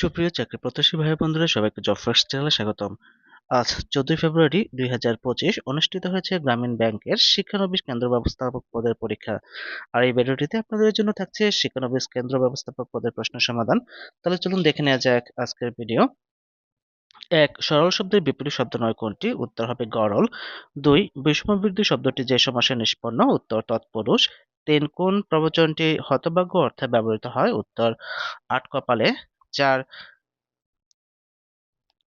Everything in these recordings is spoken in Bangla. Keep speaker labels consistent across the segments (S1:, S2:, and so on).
S1: সুপ্রিয় চাকরি প্রত্যাশী ভাই বন্ধুরা, সবাইকে জব ফার্স্ট চ্যানেলে স্বাগতম। আজ চোদ্দই ফেব্রুয়ারি দুই হাজার পঁচিশ অনুষ্ঠিত হয়েছে গ্রামীণ ব্যাংকের শিক্ষানবিশ কেন্দ্র ব্যবস্থাপক পদের পরীক্ষা। আর এই ভিডিওটিতে আপনাদের জন্য থাকছে শিক্ষানবিশ কেন্দ্র ব্যবস্থাপক পদের প্রশ্ন সমাধান। তাহলে চলুন দেখে নেওয়া যাক আজকের ভিডিও। এক, সরল শব্দের বিপরীত শব্দ নয় কোনটি? উত্তর হবে গরল। দুই বিস্মবৃদ্ধি শব্দটি যে সমাসে নিষ্পন্ন, উত্তর তৎপুরুষ। তিন, কোন প্রবচনটি হতভাগ্য অর্থে ব্যবহৃত হয়? উত্তর, আট কপালে। চার।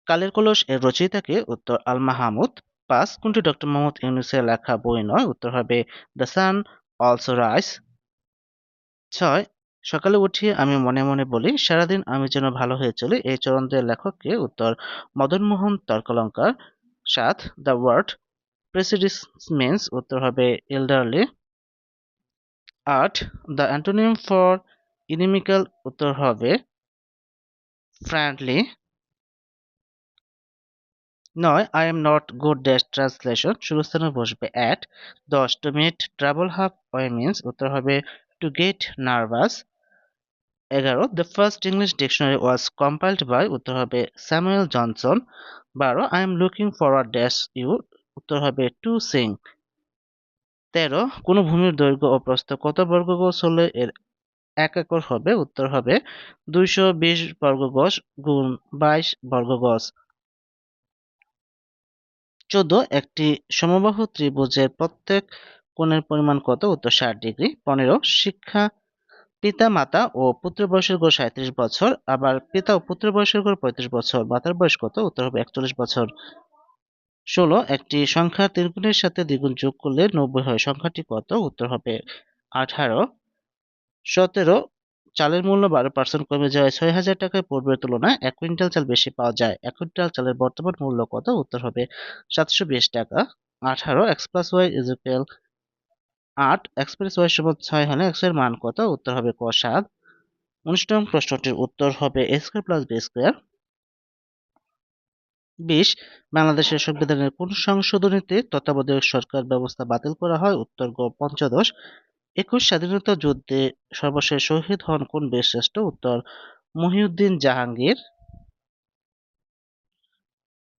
S1: কালের কলস এর রচয়িতাকে উত্তর আল মাহমুদ, পাঁচ। কোনটি ডক্টর মোহাম্মদ ইউনুসের লেখা বই নয়? উত্তর হবে দ্য সান, অলসো রাইস। ছয়, সকালে উঠিয়ে আমি মনে মনে বলি, সারাদিন আমি যেন ভালো হয়ে চলি। এই চরণদের লেখককে উত্তর মদনমোহন তর্কলঙ্কার। সাত, দ্য ওয়ার্ড প্রেসিডিস মিন্স, উত্তর হবে এল্ডারলি। আট, দ্য অ্যান্টোনিয়াম ফর ইনিমিক্যাল উত্তর হবে ফ্রেন্ডলি নয় I am not good dash translation শুরুস্থানে বসবে অ্যাট দশ to meet travel halfway means উত্তর হবে টু গেট নার্ভাস এগারো the first English dictionary was compiled by উত্তর হবে স্যামুয়েল জনসন বারো I am looking forward dash you উত্তর হবে টু সিং তেরো, কোনো ভূমির দৈর্ঘ্য ও প্রস্থ কত বর্গ গজ হলে এর এক একর হবে, উত্তর হবে দুইশো বিশ বর্গ গজ গুণ বাইশ বর্গ গজ চোদ্দ, একটি সমবাহু ত্রিভুজের প্রত্যেক কোণের পরিমাণ কত? উত্তর ষাট ডিগ্রি। পনেরো, শিক্ষা পিতা মাতা ও পুত্র বয়সের গড় সাঁত্রিশ বছর, আবার পিতা ও পুত্র বয়সের গড় পঁয়ত্রিশ বছর, মাতার বয়স কত? উত্তর হবে একচল্লিশ বছর। ষোলো, একটি সংখ্যা তিন গুণের সাথে দ্বিগুণ যোগ করলে নব্বই হয়। সংখ্যাটি কত? উত্তর হবে আঠারো। সতেরো, চালের মূল্য বারো পার্সেন্ট কমে যায় ছয় হাজার টাকায় পূর্বের তুলনায় এক কুইন্টাল চাল বেশি পাওয়া যায়। এক কুইন্টাল চালের বর্তমান মূল্য কত? উত্তর হবে সাতশো বিশ টাকা। আঠারো এক্স প্লাস ওয়াই ইকুয়াল আট এক্স প্লাস ওয়াই সমান ছয় হলে এক্সের মান কত? উত্তর হবে ক সাত। উনিশতম প্রশ্নটির উত্তর হবে a square plus b square বিশ, বাংলাদেশের সংবিধানের কোন সংশোধনীতে তত্ত্বাবধায়ক সরকার ব্যবস্থা বাতিল করা হয়? উত্তর গ, পঞ্চদশ। একুশ স্বাধীনতা যুদ্ধে সর্বশেষ শহীদ হন কোন বীরশ্রেষ্ঠ উত্তর, মহিউদ্দিন জাহাঙ্গীর।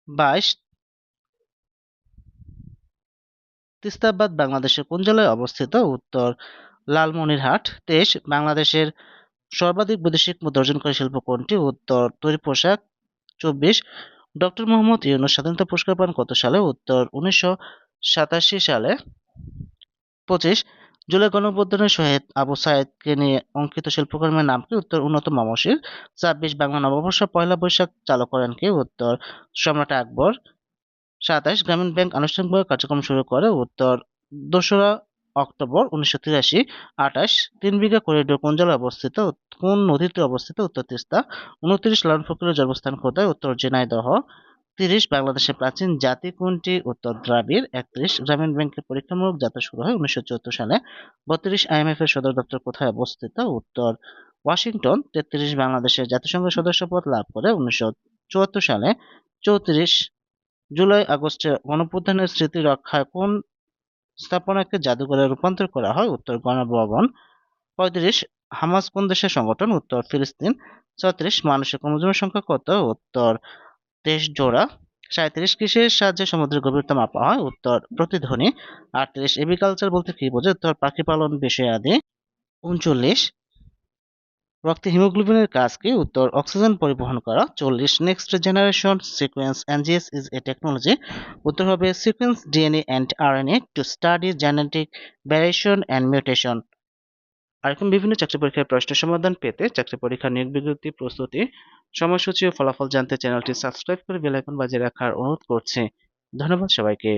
S1: বাইশ, তিস্তাবাদ বাংলাদেশের কোন জেলায় অবস্থিত? উত্তর, লালমনিরহাট। তেইশ, বাংলাদেশের সর্বাধিক বৈদেশিক মুদ্রা অর্জনকারী শিল্প কোনটি? উত্তর, তৈরি পোশাক। চব্বিশ, ডক্টর মোহাম্মদ ইউনুস স্বাধীনতা পুরস্কার পান কত সালে? উত্তর, উনিশশো সাতাশি সালে। পঁচিশ জুলাই গণঅভ্যুত্থানের শহীদ আবু সাইদকে নিয়ে অঙ্কিত শিল্পকর্মের নাম কি? উত্তর, উন্নত মামসির ছাব্বিশ বাংলা নববর্ষ, পয়লা বৈশাখ, চালু করেন কি? উত্তর, সম্রাট আকবর। সাতাশ গ্রামীণ ব্যাংক আনুষ্ঠানিকভাবে কার্যক্রম শুরু করে। উত্তর, দোসরা অক্টোবর, উনিশশো তিরাশি। আঠাশ, তিন বিঘা করিডোর কোন জেলায় অবস্থিত? কোন নদীতে অবস্থিত? উত্তর, তিস্তা। উনত্রিশ লালন ফকিরের জন্মস্থান কোথায়? উত্তর, ঝিনাইদহ। তিরিশ বাংলাদেশের প্রাচীন জাতি কোনটি উত্তর দ্রাবিড় একত্রিশ গ্রামীণ ব্যাংকের পরীক্ষামূলক যাত্রা শুরু হয় উনিশশো চুয়াত্তর সালে। বত্রিশ আইএমএফ এর সদর দপ্তর কোথায় অবস্থিত? উত্তর ওয়াশিংটন। তেত্রিশ বাংলাদেশের জাতিসংঘের সদস্য পদ লাভ করে উনিশশো চুয়াত্তর সালে। চৌত্রিশ জুলাই আগস্টে গণপ্রধানের স্মৃতি রক্ষায় কোন স্থাপনাকে জাদুঘরে রূপান্তর করা হয়? উত্তর গণভবন। পঁয়ত্রিশ হামাস কোন দেশের সংগঠন? উত্তর ফিলিস্তিন। ছত্রিশ মানুষের ক্রোমোজোমের সংখ্যা কত? উত্তর তেইশ জোড়া সাঁত্রিশ কিসের সাহায্যে সমুদ্রের গভীরতা মাপা হয়, উত্তর প্রতিধ্বনি, আটত্রিশ এভিকালচার বলতে কি বোঝে উত্তর পাখি পালন বিষয় আদি উনচল্লিশ, রক্তে হিমোগ্লোবিনের কাজ কি, উত্তর অক্সিজেন পরিবহন করা, চল্লিশ next generation sequence NGS is a technology উত্তর হবে sequence DNA and RNA to study genetic variation and mutation এরকম বিভিন্ন চাকরি পরীক্ষার প্রশ্ন সমাধান পেতে চাকরি পরীক্ষার নিয়োগ বিজ্ঞপ্তি, প্রস্তুতি, সময়সূচি ও ফলাফল জানতে চ্যানেলটি সাবস্ক্রাইব করে বেল আইকন বাজিয়ে রাখার অনুরোধ করছি। ধন্যবাদ সবাইকে।